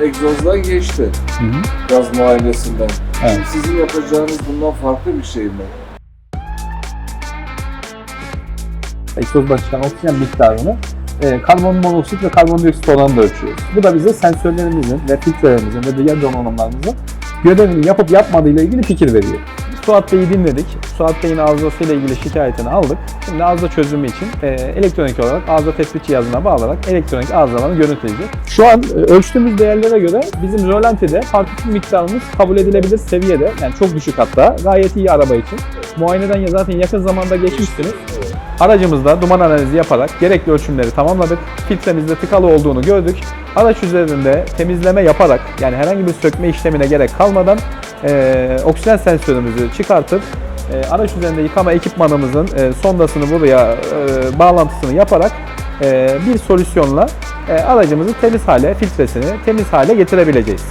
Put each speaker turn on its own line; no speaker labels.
egzozdan geçti
Hı hı.
gaz muayenesinden.
Evet.
Şimdi sizin yapacağınız bundan farklı bir şey mi?
egzozdan çıkan oksijen miktarını e, karbon monoksit ve karbondioksit oranını da ölçüyoruz. Bu da bize sensörlerimizin ve filtrelerimizin ve diğer donanımlarımızın görevini yapıp yapmadığı ile ilgili fikir veriyor. Suat Bey'i dinledik. Suat Bey'in arızasıyla ilgili şikayetini aldık. Şimdi arıza çözümü için e, elektronik olarak arıza tespit cihazına bağlanarak elektronik arızalarını görüntüleyeceğiz. Şu an e, ölçtüğümüz değerlere göre bizim rölantide partikül miktarımız kabul edilebilir seviyede. Yani çok düşük hatta. Gayet iyi araba için. Muayeneden ya zaten yakın zamanda geçmişsiniz. Aracımızda duman analizi yaparak gerekli ölçümleri tamamladık. Filtremizde tıkalı olduğunu gördük. Araç üzerinde temizleme yaparak yani herhangi bir sökme işlemine gerek kalmadan eee, oksijen sensörümüzü çıkartıp eee, araç üzerinde yıkama ekipmanımızın eee, sondasını buraya eee, bağlantısını yaparak eee, bir solüsyonla eee, aracımızı temiz hale, filtresini temiz hale getirebileceğiz.